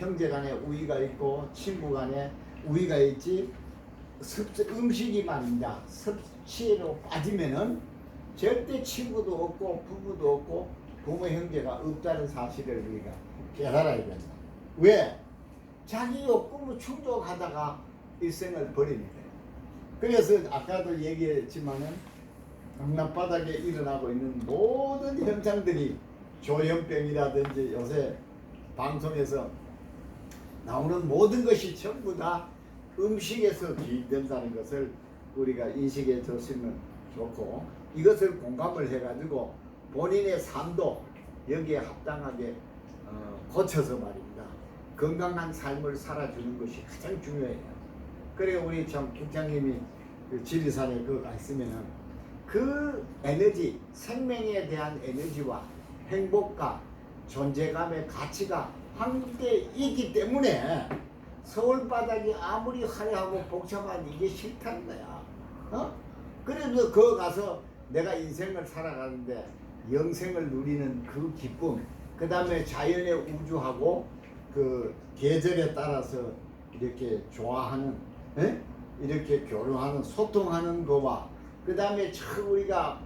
형제 간에 우위가 있고 친구 간에 우위가 있지 섭- 음식이 말입니다. 섭취로 빠지면은 절대 친구도 없고 부부도 없고 부모 형제가 없다는 사실을 우리가 깨달아야 된다. 왜? 자기 욕구를 충족하다가 일생을 버립니다. 그래서 아까도 얘기했지만은 강남바닥에 일어나고 있는 모든 현상들이 조현병이라든지 요새 방송에서 나오는 모든 것이 전부 다 음식에서 기인된다는 것을 우리가 인식해 줬으면 좋고 이것을 공감을 해가지고 본인의 삶도 여기에 합당하게 어, 고쳐서 말입니다. 건강한 삶을 살아주는 것이 가장 중요해요. 그래 우리 참 국장님이 그 지리산에 그 갔으면은 그 에너지 생명에 대한 에너지와 행복과 존재감의 가치가 한계이기 때문에 서울 바닥이 아무리 화려하고 복잡한 이게 싫다는 거야. 어? 그래도 거 가서 내가 인생을 살아가는데 영생을 누리는 그 기쁨, 그 다음에 자연의 우주하고 그 계절에 따라서 이렇게 좋아하는, 에? 이렇게 교류하는, 소통하는 거와 그 다음에 참 우리가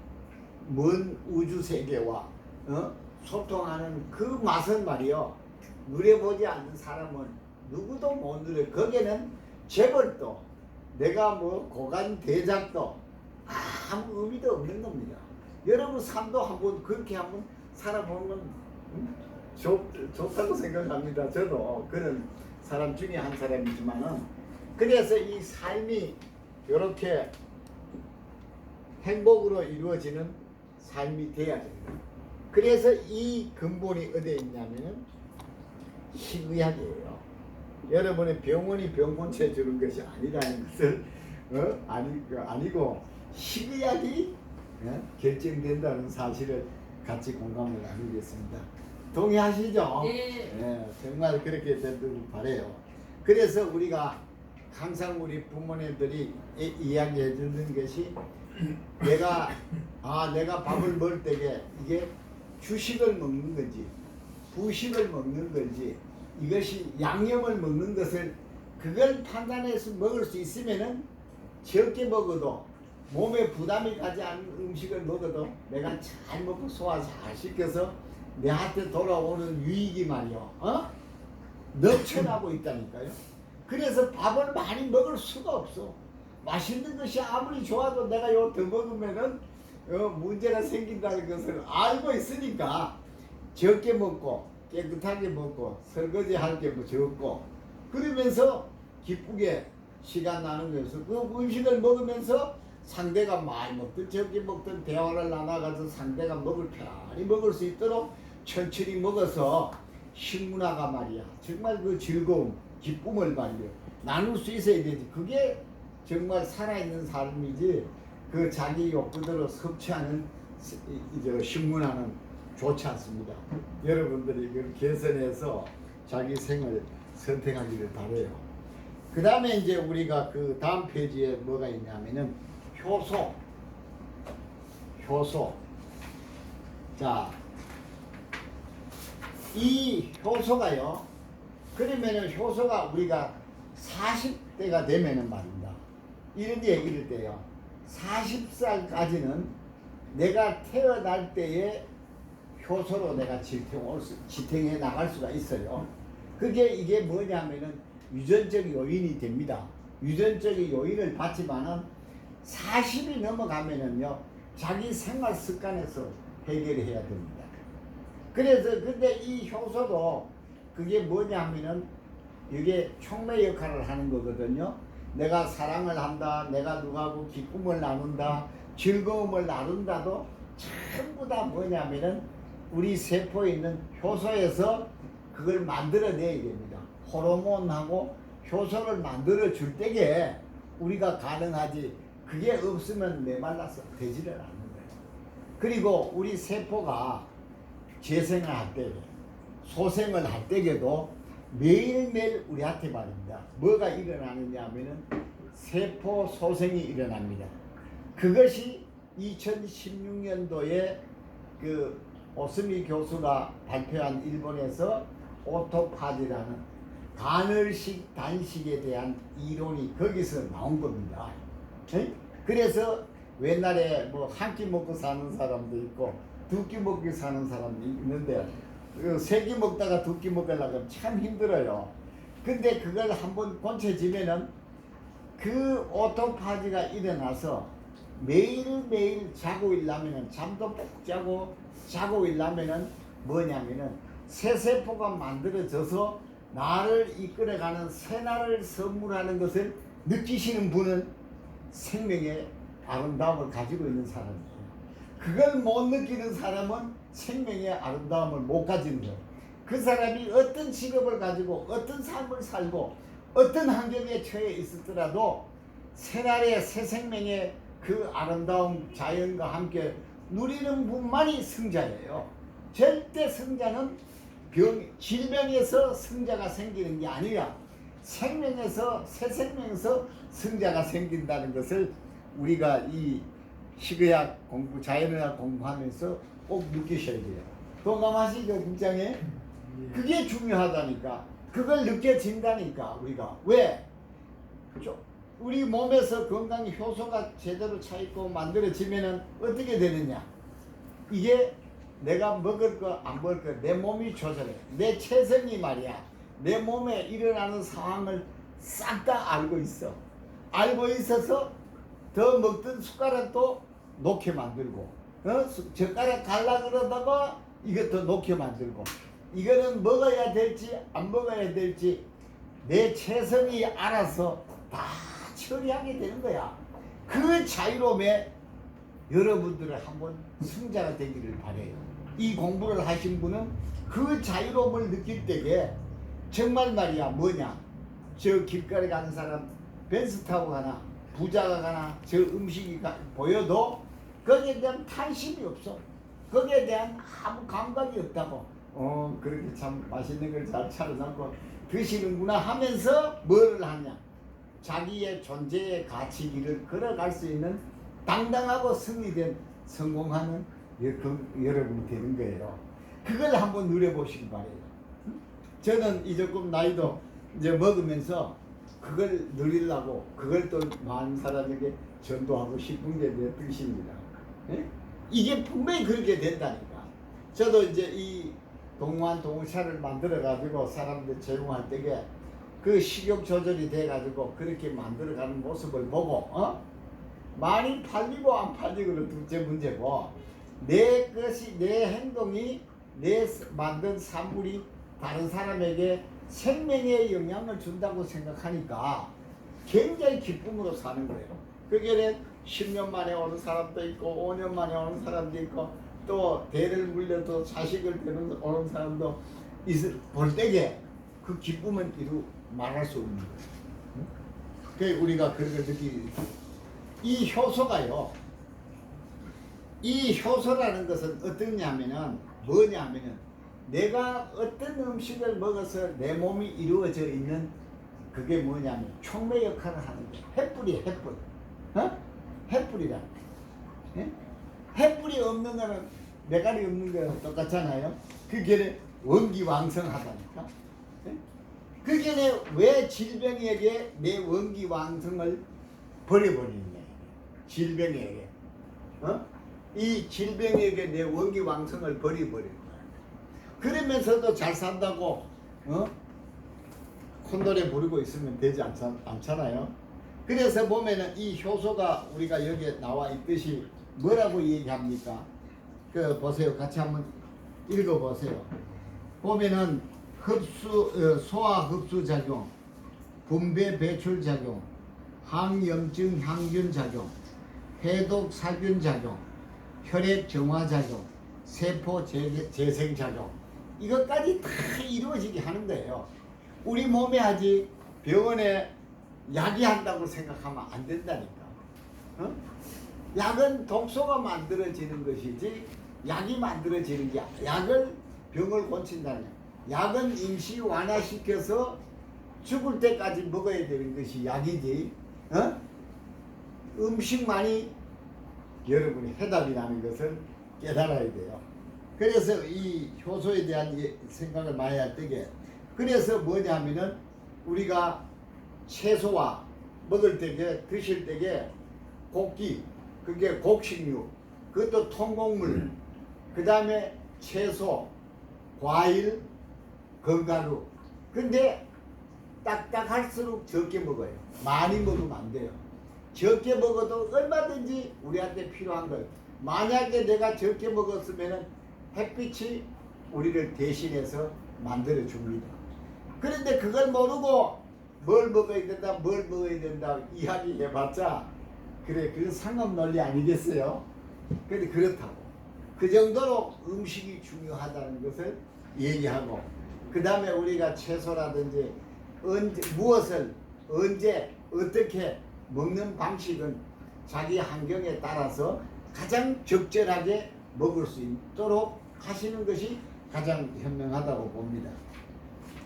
먼 우주 세계와 어? 소통하는 그 맛은 말이요. 누려보지 않는 사람은 누구도 못 누려. 거기에는 재벌도 내가 뭐 고관 대작도 아무 의미도 없는 겁니다. 여러분 삶도 한번 그렇게 한번 살아보면 음, 좋, 좋다고 생각합니다. 저도 그런 사람 중에 한 사람이지만은 그래서 이 삶이 이렇게 행복으로 이루어지는 삶이 돼야 됩니다. 그래서 이 근본이 어디에 있냐면은 식의학이에요. 여러분의 병원이 병원체 주는 것이 아니라는 것을 어? 아니, 그 아니고 식의학이 어? 결정된다는 사실을 같이 공감을 나누겠습니다. 동의하시죠? 네. 예, 정말 그렇게 되길 바래요. 그래서 우리가 항상 우리 부모님들이 이- 이야기해 주는 것이 내가 아 내가 밥을 먹을 때에 이게 주식을 먹는 건지 부식을 먹는 건지 이것이 양념을 먹는 것을 그걸 판단해서 먹을 수 있으면은 적게 먹어도 몸에 부담이 가지 않는 음식을 먹어도 내가 잘 먹고 소화 잘 시켜서 내한테 돌아오는 유익이 말이요. 어? 넘쳐나고 있다니까요. 그래서 밥을 많이 먹을 수가 없어. 맛있는 것이 아무리 좋아도 내가 요더 먹으면은 어, 문제가 생긴다는 것을 알고 있으니까 적게 먹고 깨끗하게 먹고 설거지 할게뭐 적고 그러면서 기쁘게 시간 나누면서 그 음식을 먹으면서 상대가 많이 먹든 적게 먹든 대화를 나눠가서 상대가 먹을 편안히 먹을 수 있도록 천천히 먹어서 식문화가 말이야. 정말 그 즐거움 기쁨을 말이야. 나눌 수 있어야 되지. 그게 정말 살아있는 삶이지. 그 자기 욕구대로 섭취하는 이제 식문화는 좋지 않습니다. 여러분들이 그 개선해서 자기 생을 선택하기를 바래요. 그 다음에 이제 우리가 그 다음 페이지에 뭐가 있냐면은 효소. 효소. 자, 이 효소가요. 그러면은 효소가 우리가 40대가 되면은 말입니다. 이런 데 이럴 때요. 40살까지는 내가 태어날 때에 효소로 내가 지탱 올 수, 지탱해 나갈 수가 있어요. 그게 이게 뭐냐면은 유전적 요인이 됩니다. 유전적 요인을 받지만은 40이 넘어가면은요 자기 생활 습관에서 해결해야 됩니다. 그래서 근데 이 효소도 그게 뭐냐면은 이게 촉매 역할을 하는 거거든요. 내가 사랑을 한다, 내가 누구하고 기쁨을 나눈다, 즐거움을 나눈다도 전부 다 뭐냐면은 우리 세포에 있는 효소에서 그걸 만들어내야 됩니다. 호르몬하고 효소를 만들어 줄 때에 우리가 가능하지. 그게 없으면 메말라서 되지를 않는 거예요. 그리고 우리 세포가 재생을 할 때, 소생을 할 때에도 매일매일 우리한테 말입니다. 뭐가 일어나느냐 하면은 세포 소생이 일어납니다. 그것이 2016년도에 그 오스미 교수가 발표한 일본에서 오토파지라는 간헐식 단식에 대한 이론이 거기서 나온 겁니다. 에? 그래서 옛날에 뭐 한 끼 먹고 사는 사람도 있고 두 끼 먹고 사는 사람도 있는데 세 끼 먹다가 두 끼 먹으려면 참 힘들어요. 근데 그걸 한번 권쳐지면은 그 오토파지가 일어나서 매일매일 자고 일라면은 잠도 푹 자고 자고 일라면은 뭐냐면은 새 세포가 만들어져서 나를 이끌어가는 새날을 선물하는 것을 느끼시는 분은 생명의 아름다움을 가지고 있는 사람이에요. 그걸 못 느끼는 사람은 생명의 아름다움을 못 가지는 거예요. 그 사람이 어떤 직업을 가지고 어떤 삶을 살고 어떤 환경에 처해 있었더라도 새날의 새 생명의 그 아름다운 자연과 함께 누리는 분만이 승자예요. 절대 승자는 병, 질병에서 승자가 생기는 게 아니라 생명에서 새 생명에서 승자가 생긴다는 것을 우리가 이 식의학 공부, 자연의학 공부하면서 꼭 느끼셔야 돼요. 동감하시죠, 김장에? 그게 중요하다니까. 그걸 느껴진다니까, 우리가. 왜? 저- 우리 몸에서 건강 효소가 제대로 차 있고 만들어지면은 어떻게 되느냐? 이게 내가 먹을 거 안 먹을 거 내 몸이 조절해. 내 체성이 말이야. 내 몸에 일어나는 상황을 싹 다 알고 있어. 알고 있어서 더 먹던 숟가락도 놓게 만들고, 어? 수- 젓가락 갈라 그러다가 이것도 놓게 만들고, 이거는 먹어야 될지 안 먹어야 될지 내 체성이 알아서 다 처리하게 되는 거야. 그 자유로움에 여러분들을 한번 승자가 되기를 바래요. 이 공부를 하신 분은 그 자유로움을 느낄 때에 정말 말이야 뭐냐 저 길거리 가는 사람 벤츠 타고 가나 부자가 가나 저 음식이 가- 보여도 거기에 대한 탄심이 없어. 거기에 대한 아무 감각이 없다고. 어 그렇게 참 맛있는 걸 잘 차려놓고 드시는구나 하면서 뭐를 하냐 자기의 존재의 가치기를 걸어갈 수 있는 당당하고 승리된 성공하는 여, 그, 여러분이 되는 거예요. 그걸 한번 누려보시기 바래요. 응? 저는 이제 조금 나이도 이제 먹으면서 그걸 누리려고 그걸 또 많은 사람에게 전도하고 싶은 게 내 뜻입니다. 예? 이게 분명히 그렇게 된다니까. 저도 이제 이 동안 동차를 만들어 가지고 사람들 제공할 때에 그 식욕 조절이 돼 가지고 그렇게 만들어 가는 모습을 보고 어? 많이 팔리고 안 팔리고는 둘째 문제고 내 것이 내 행동이 내 스- 만든 산물이 다른 사람에게 생명에 영향을 준다고 생각하니까 굉장히 기쁨으로 사는 거예요. 그게 10년 만에 오는 사람도 있고 5년 만에 오는 사람도 있고 또 대를 물려도 자식을 데는 오는 사람도 있을 볼 때에 그 기쁨은 이루 말할 수 없는 거예요. 응? 그 우리가 그걸 느끼 이 효소가요. 이 효소라는 것은 어떠냐면은 뭐냐면은 내가 어떤 음식을 먹어서 내 몸이 이루어져 있는 그게 뭐냐면 촉매 역할을 하는 거예요. 햇불이 햇불. 어? 햇불이라. 예? 햇불이 없는 거는 메갈이 없는 거랑 똑같잖아요. 그게 원기왕성하다니까. 예? 그게 왜 질병에게 내 원기 왕성을 버려버리느냐. 질병에게. 어? 이 질병에게 내 원기 왕성을 버려버리는 거야. 그러면서도 잘 산다고 어? 콘도레 부리고 있으면 되지 않잖, 않잖아요. 그래서 보면은 이 효소가 우리가 여기에 나와 있듯이 뭐라고 얘기합니까? 그 보세요. 같이 한번 읽어 보세요. 보면은 흡수 어, 소화 흡수 작용, 분배 배출 작용, 항염증 항균 작용, 해독 살균 작용, 혈액 정화 작용, 세포 재- 재생 작용 이것까지 다 이루어지게 하는 거예요. 우리 몸에 하지 병원에 약이 한다고 생각하면 안 된다니까. 어? 약은 독소가 만들어지는 것이지 약이 만들어지는 게. 약을 병을 고친다는. 약은 임시 완화시켜서 죽을 때까지 먹어야 되는 것이 약이지. 어? 음식만이 여러분이 해답이라는 것을 깨달아야 돼요. 그래서 이 효소에 대한 이 생각을 많이 할 때에 그래서 뭐냐면은 우리가 채소와 먹을 때게 드실 때게 고기 그게 곡식류 그것도 통곡물 그 다음에 채소 과일 건가루 근데 딱딱할수록 적게 먹어요. 많이 먹으면 안 돼요. 적게 먹어도 얼마든지 우리한테 필요한 거예요. 만약에 내가 적게 먹었으면은 햇빛이 우리를 대신해서 만들어 줍니다. 그런데 그걸 모르고 뭘 먹어야 된다 뭘 먹어야 된다 이야기 해봤자 그래 그 상업 논리 아니겠어요? 근데 그렇다고. 그 정도로 음식이 중요하다는 것을 얘기하고 그 다음에 우리가 채소라든지 언제 무엇을 언제 어떻게 먹는 방식은 자기 환경에 따라서 가장 적절하게 먹을 수 있도록 하시는 것이 가장 현명하다고 봅니다.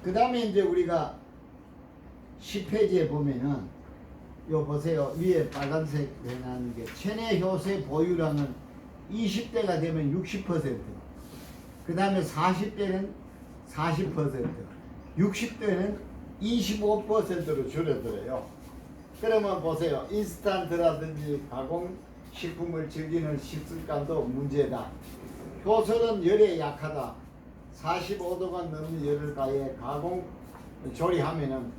그 다음에 이제 우리가 10페이지에 보면은 요 보세요 위에 빨간색 해놨는 게 체내 효소의 보유량은 20대가 되면 60%그 다음에 40대는 40% 60대는 25%로 줄어들어요. 그러면 보세요. 인스턴트라든지 가공식품을 즐기는 식습관도 문제다. 효소는 열에 약하다. 45도가 넘는 열을 가해 가공 조리하면은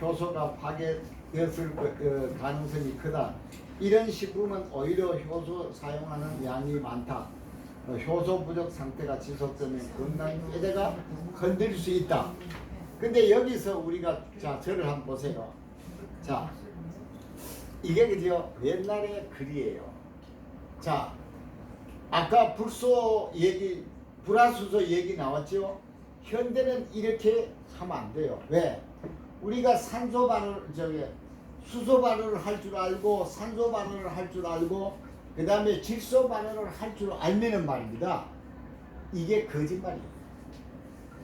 효소가 파괴되었을 거- 어, 가능성이 크다. 이런 식품은 오히려 효소 사용하는 양이 많다. 어, 효소 부족 상태가 지속되면 건강 에다가 건드릴 수 있다. 근데 여기서 우리가 자 저를 한번 보세요. 자 이게 그죠 옛날의 글이에요. 자 아까 불소 얘기 불화수소 얘기 나왔죠? 현대는 이렇게 하면 안 돼요. 왜? 우리가 산소 반응 저기 수소 반응을 할 줄 알고 산소 반응을 할 줄 알고 그 다음에 질소 반응을 할 줄 알면은 말입니다. 이게 거짓말이에요.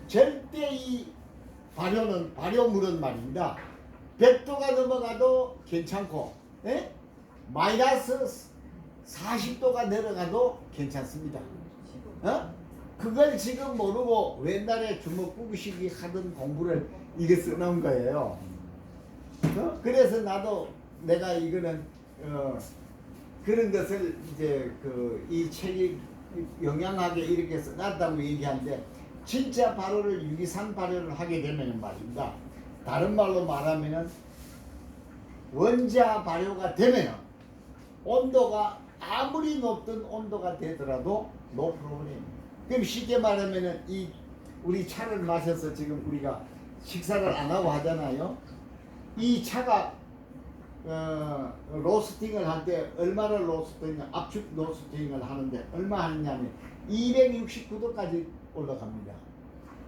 절대 이 발효는 발효물은 말입니다. 100도가 넘어가도 괜찮고, 예? 마이너스 40도가 내려가도 괜찮습니다. 어? 그걸 지금 모르고 옛날에 주먹구구식이 하던 공부를 이게 써놓은 거예요. 어? 그래서 나도 내가 이거는 어, 그런 것을 이제 그 이 책이 영양하게 이렇게 써놨다고 얘기하는데 진짜 발효를 유기산 발효를 하게 되면 말입니다. 다른 말로 말하면은 원자 발효가 되면은 온도가 아무리 높던 온도가 되더라도 노 프로그램. 그럼 쉽게 말하면은 이 우리 차를 마셔서 지금 우리가 식사를 안 하고 하잖아요. 이 차가 어, 로스팅을 할 때 얼마나 로스팅 압축 로스팅을 하는데 얼마 하느냐면 269도까지 올라갑니다.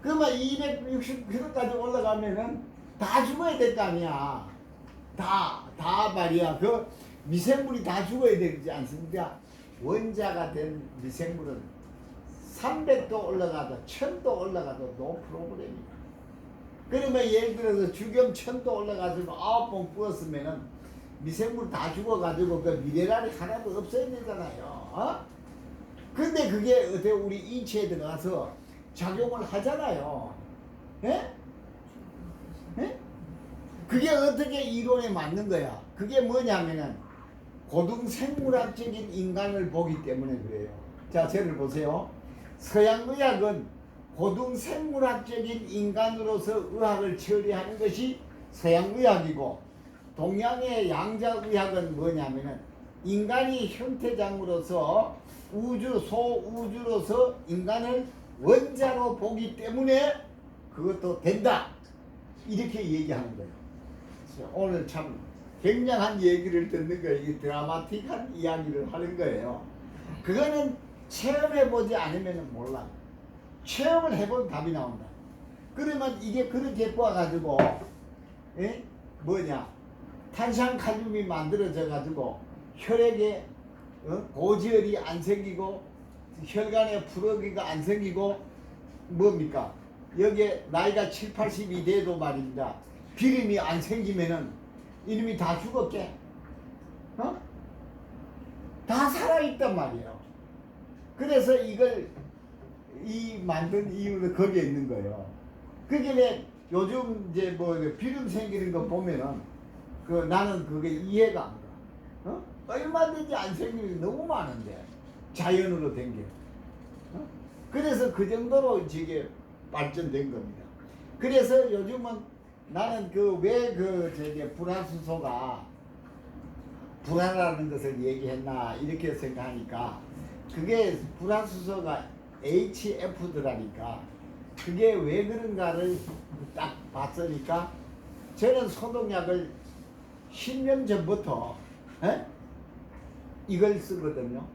그러면 269도까지 올라가면은 다 죽어야 될 거 아니야. 다, 다 말이야. 그 미생물이 다 죽어야 되지 않습니까? 원자가 된 미생물은 300도 올라가도 1000도 올라가도 노 프로그램이야. 그러면 예를 들어서 주겸 1000도 올라가지고 아홉 번 부었으면은 미생물 다 죽어가지고 그 미네랄이 하나도 없어야 되잖아요. 어? 근데 그게 어떻게 우리 인체에 들어가서 작용을 하잖아요. 예? 예? 그게 어떻게 이론에 맞는 거야? 그게 뭐냐면은 고등생물학적인 인간을 보기 때문에 그래요. 자, 저를 보세요. 서양 의학은 고등생물학적인 인간으로서 의학을 처리하는 것이 서양 의학이고 동양의 양자의학은 뭐냐면은 인간이 형태장으로서 우주 소우주로서 인간을 원자로 보기 때문에 그것도 된다 이렇게 얘기하는 거예요. 오늘 참 굉장한 얘기를 듣는 거예요. 이 드라마틱한 이야기를 하는 거예요. 그거는 체험해 보지 않으면 몰라. 체험을 해본 답이 나온다. 그러면 이게 그렇게 뽑아가지고 예? 뭐냐 탄산칼륨이 만들어져 가지고 혈액에 어? 고지혈이 안 생기고 혈관에 부러기가 안 생기고 뭡니까? 여기에 나이가 7, 80이 돼도 말입니다. 비림이 안 생기면은 이놈이 다 죽었게. 어? 다 살아있단 말이에요. 그래서 이걸 이 만든 이유는 거기에 있는 거예요. 그게 왜 요즘 이제 뭐 비름 생기는 거 보면은 그 나는 그게 이해가 안 가. 어? 얼마든지 안 생기는 게 너무 많은데 자연으로 된 게. 어? 그래서 그 정도로 저게 발전된 겁니다. 그래서 요즘은 나는 그 왜 그 저게 불화수소가 불화라는 것을 얘기했나 이렇게 생각하니까 그게 불화수소가 HF더라니까 그게 왜 그런가를 딱 봤으니까 저는 소독약을 10년 전부터 에? 이걸 쓰거든요.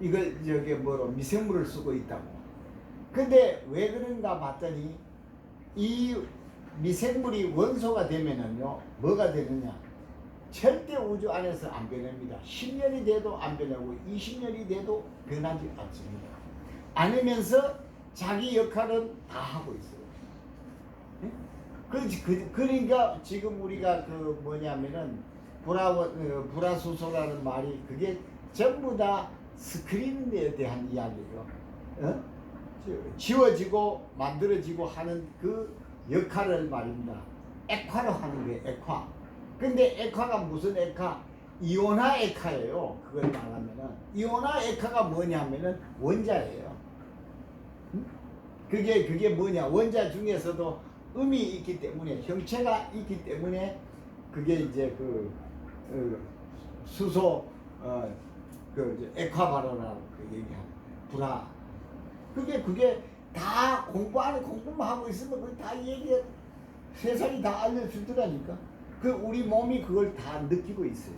이걸 저기 뭐로 미생물을 쓰고 있다고. 근데 왜 그런가 봤더니 이 미생물이 원소가 되면은요 뭐가 되느냐 절대 우주 안에서 안 변합니다. 10년이 돼도 안 변하고 20년이 돼도 변하지 않습니다. 않으면서 자기 역할은 다 하고 있어요. 예? 그렇지. 그, 그러니까 지금 우리가 그 뭐냐면은 불화 어, 불화수소라는 말이 그게 전부 다 스크린에 대한 이야기예요. 어? 지- 지워지고 만들어지고 하는 그 역할을 말입니다. 액화로 하는 게 액화. 근데 액화가 무슨 액화? 이온화 액화예요. 그걸 말하면은 이온화 액화가 뭐냐면은 원자예요. 응? 그게 그게 뭐냐? 원자 중에서도 음이 있기 때문에 형체가 있기 때문에 그게 이제 그 어, 수소 어그 액화 발효라고 그 얘기하는 불화. 그게 그게 다 공부 안에 공부만 하고 있으면 그게 다 얘기 세상이 다 알려주더라니까. 그 우리 몸이 그걸 다 느끼고 있어요.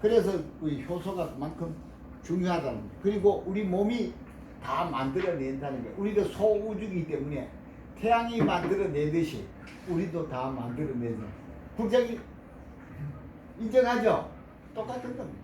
그래서 우리 효소가 그만큼 중요하다는 거예요. 그리고 우리 몸이 다 만들어낸다는 거예요. 우리도 소우주이기 때문에 태양이 만들어내듯이 우리도 다 만들어내죠. 국장이 인정하죠? 똑같은 겁니다.